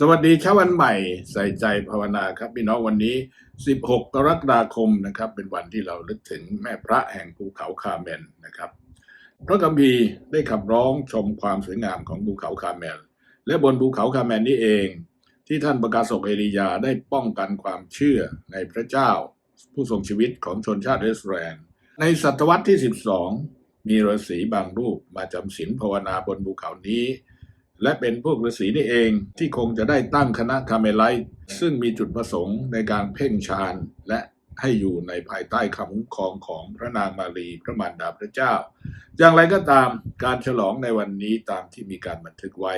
สวัสดีเช้าวันใหม่ใส่ใจภาวนาครับพี่น้องวันนี้ 16 กรกฎาคมนะครับ เป็นวันที่เราลึกถึงแม่พระแห่งภูเขาคาเมนนะครับ พระกัมพีได้ขับร้องชมความสวยงามของภูเขาคาเมนและบนภูเขาคาเมนนี้เอง ที่ท่านประกาศกเอลียาได้ป้องกันความเชื่อในพระเจ้า ผู้ทรงชีวิตของชนชาติอิสราเอลในศตวรรษที่ 12 มีฤาษีบางรูปมาจำศีลภาวนาบนภูเขานี้ และเป็นพวกฤาษีนี่เองที่คงจะได้ตั้งคณะคาเมไลท์ซึ่งมีจุดประสงค์ในการเพ่งฌานและให้อยู่ในภายใต้คำคุ้มครองของพระนางมารีพระมารดาพระเจ้า อย่างไรก็ตามการฉลองในวันนี้ตามที่มีการบันทึกไว้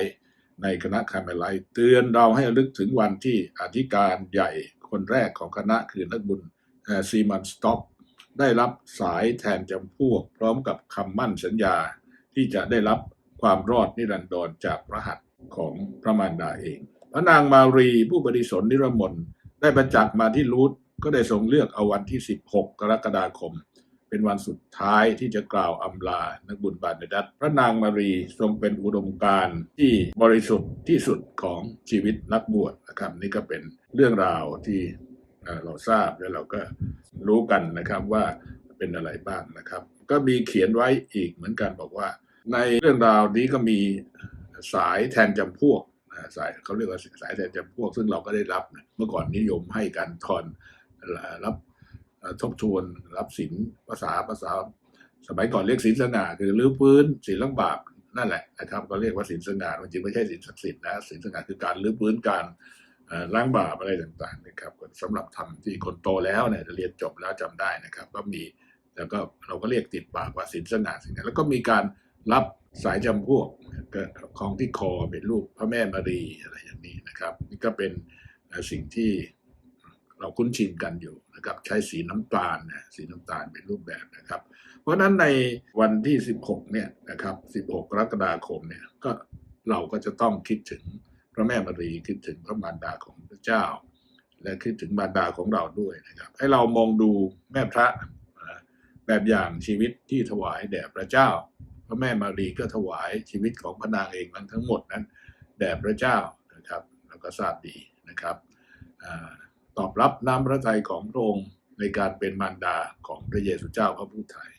ในคณะคาเมไลท์เตือนเราให้ระลึกถึงวันที่อธิการใหญ่คนแรกของคณะคือนักบุญซีมันสต็อกได้รับสายแทนจำพวก พร้อมกับคำมั่นสัญญาที่จะได้รับ ความรอดนิรันดรจากพระหัตถ์ของพระมารดาเอง พระนางมารีผู้บริสุทธิ์นิรมนได้ประจักษ์มาที่รูทก็ได้ทรงเลือกเอาวันที่ 16 กรกฎาคม เป็นวันสุดท้ายที่จะกล่าวอำลา นักบุญบาเนดัตพระนางมารีทรงเป็นอุดมการณ์ที่บริสุทธิ์ที่สุดของชีวิตนักบวชนะครับนี่ก็เป็นเรื่องราวที่เอ่อเราทราบและเราก็รู้กันนะครับว่าเป็นอะไรบ้างนะครับ ก็มีเขียนไว้อีกเหมือนกันบอกว่า ในเรื่องราวนี้ก็มีสายแทนจำพวกสายเขาเรียกว่าสายแทนจำพวก ซึ่งเราก็ได้รับเมื่อก่อนนิยมให้การทอนรับทบทวนรับสินภาษาภาษา สมัยก่อนเรียกสินสง่าคือลื้อฟื้นสินล้างบาปนั่นแหละนะครับก็เรียกว่าสินสง่าจริงๆไม่ใช่สินศักดิ์สิทธิ์นะสินสง่าคือการลื้อฟื้นการล้างบาปอะไรต่างๆนะครับสำหรับทำที่คนโตแล้วเนี่ยเรียนจบแล้วจำได้นะครับ ก็มีแล้วก็เราก็เรียกติดปากว่าสินสง่าสินแล้วก็มีการ รับสายจำพวกก็ของที่คอเป็นรูปพระแม่มารีอะไรอย่างนี้นะครับ นี่ก็เป็นสิ่งที่เราคุ้นชินกันอยู่นะครับ ใช้สีน้ำตาลนะสีน้ำตาลเป็นรูปแบบนะครับ เพราะนั้นในวันที่ 16เนี่ยนะครับ16 กรกฎาคมเนี่ยก็เราก็จะต้องคิดถึงพระแม่มารีคิดถึงพระมารดาของพระเจ้า และคิดถึงมารดาของเราด้วยนะครับ ให้เรามองดูแม่พระแบบอย่างชีวิตที่ถวายแด่พระเจ้า พระแม่มารีก็ถวายชีวิตของพระนางเองนั้นทั้งหมดนั้น แด่พระเจ้านะครับเราก็ทราบดีนะครับอตอบรับน้ำพระทัยของพระองค์ในการเป็นมารดาของพระเยซูเจ้าพระผู้ไทย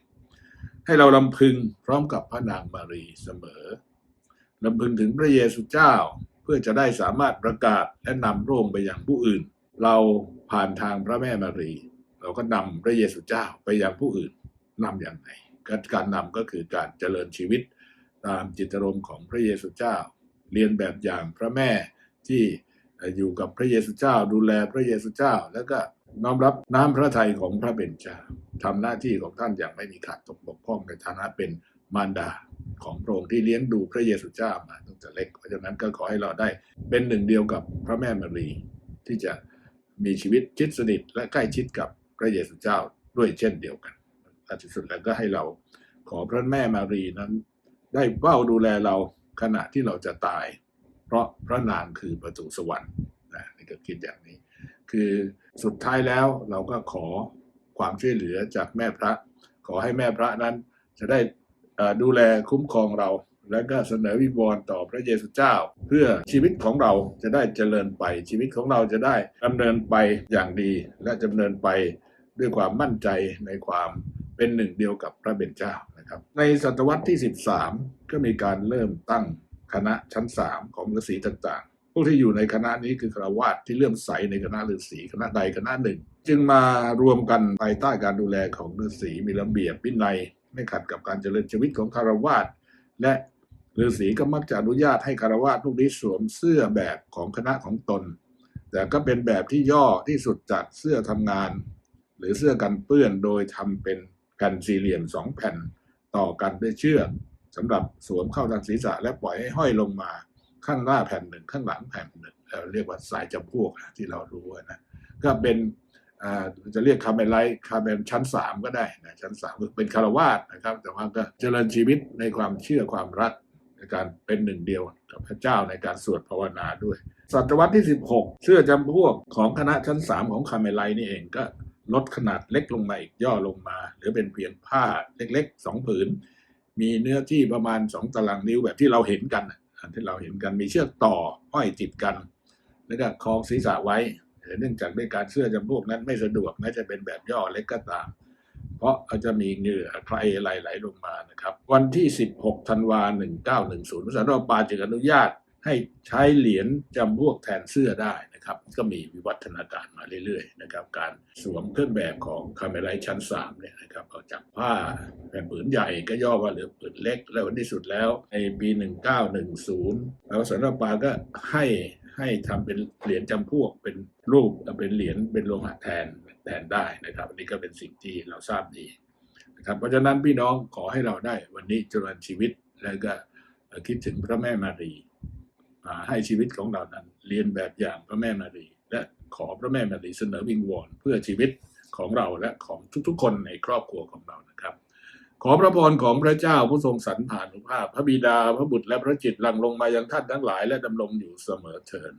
ให้เราลำพึงพร้อมกับพระนางมารีเสมอลำพึงถึงพระเยซูเจ้าเพื่อจะได้สามารถประกาศและนำโรมไปยังผู้อื่น เราผ่านทางพระแม่มารี เราก็นำพระเยซูเจ้าไปยังผู้อื่นนำอย่างไร การการนำก็คือการเจริญชีวิต ตามจิตรมณ์ของพระเยซูเจ้า เรียนแบบอย่างพระแม่ที่อยู่กับพระเยซูเจ้า ดูแลพระเยซูเจ้า แล้วก็น้อมรับน้ำพระทัยของพระเบญจาทำหน้าที่ของท่านอย่างไม่มีขาดตกบกพร่องในฐานะเป็นมารดาของพระองค์ที่เลี้ยงดูพระเยซูเจ้ามาตั้งแต่เล็ก เพราะฉะนั้นก็ขอให้เราได้เป็นหนึ่งเดียวกับพระแม่มารีที่จะมีชีวิตชิดสนิทและใกล้ชิดกับพระเยซูเจ้าด้วยเช่นเดียวกัน และที่สุดแล้วก็ให้เราขอพระแม่มารีนั้น ได้เฝ้าดูแลเราขณะที่เราจะตาย เพราะพระนางคือประตูสวรรค์นะนี่ก็คิดอย่างนี้ คือสุดท้ายแล้วเราก็ขอความช่วยเหลือจากแม่พระ ขอให้แม่พระนั้นจะได้ดูแลคุ้มครองเรา และก็เสนอวิงวอนต่อพระเยซูเจ้า เพื่อชีวิตของเราจะได้เจริญไป ชีวิตของเราจะได้ดำเนินไปอย่างดี และดำเนินไปด้วยความมั่นใจในความ เป็นหนึ่งเดียวกับพระเบญเจ้านะครับ ในศตวรรษที่ 13 ก็มีการเริ่มตั้งคณะชั้น 3 ของฤาษีต่างๆ พวกที่อยู่ในคณะนี้คือคารวาสที่เลื่อมใสในคณะฤาษีคณะใดคณะหนึ่ง จึงมารวมกันภายใต้การดูแลของฤาษีมีระเบียบวินัยไม่ขัดกับการเจริญชีวิตของคารวาสและฤาษีก็มักจะอนุญาตให้คารวาสพวกนี้สวมเสื้อแบบของคณะของตน แต่ก็เป็นแบบที่ย่อที่สุดจากเสื้อทำงาน หรือเสื้อกันเปื้อนโดยทำเป็น แผ่นสี่เหลี่ยมสองแผ่นต่อกันด้วยเชือกสำหรับสวมเข้าทางศีรษะและปล่อยให้ห้อยลงมาข้างหน้าแผ่นหนึ่งข้างหลังแผ่นหนึ่งเอ่อเรียกว่าสายจำพวกที่เรารู้นะก็เป็นจะเรียกคาเมนไลท์คาเมนชั้นสามก็ได้นะชั้นสามเป็นคารวาสนะครับ แต่ว่าก็เจริญชีวิตในความเชื่อความรักในการเป็นหนึ่งเดียวกับพระเจ้าในการสวดภาวนาด้วย ศตวรรษที่ 16เสื้อจำพวกของคณะชั้น 3 ของคาเมลไลนี่เองก็ ลดขนาดเล็กลงมาอีกย่อลงมา หรือเป็นเพียงผ้าเล็กๆสองผืน มีเนื้อที่ประมาณ2ตารางนิ้วแบบที่เราเห็นกันที่เราเห็นกันมีเชือกต่อห้อยติดกัน แล้วก็คล้องศีรษะไว้เนื่องจากด้วยการเสื้อจำพวกนั้นไม่สะดวกแม้จะเป็นแบบย่อเล็กก็ตาม เพราะอาจจะมีเหงื่อใครไหลไหลลงมานะครับ วันที่ 16ธันวา1910พระสารปาจึงอนุญาต ให้ใช้เหรียญจำพวกแทนเสื้อได้นะครับ ก็มีวิวัฒนาการมาเรื่อยๆนะครับ การสวมเครื่องแบบของคาเมลัยชั้น3เนี่ยนะครับเอาจากผ้าแผ่นผืนใหญ่ก็ย่อว่าเหลือผืนเล็ก แล้วที่สุดแล้วในปี 1910พระสารปาก็ให้ให้ทำเป็นเหรียญจำพวกเป็นรูปเป็นเหรียญเป็นโลหะแทนแทนได้นะครับอันนี้ก็เป็นสิ่งที่เราทราบดีนะครับเพราะฉะนั้นพี่น้องขอให้เราได้วันนี้จริญชีวิตแล้วก็คิดถึงพระแม่มารี ให้ชีวิตของเรานั้นเรียนแบบอย่างพระแม่มารี และขอพระแม่มารีเสนอวิงวอนเพื่อชีวิตของเราและของทุกๆ คนในครอบครัวของเรานะครับ ขอพระพรของพระเจ้าผู้ทรงสรรผ่านุภาพ พระบิดาพระบุตรและพระจิตหลังลงมายังท่านทั้งหลาย และดำรงอยู่เสมอเทิน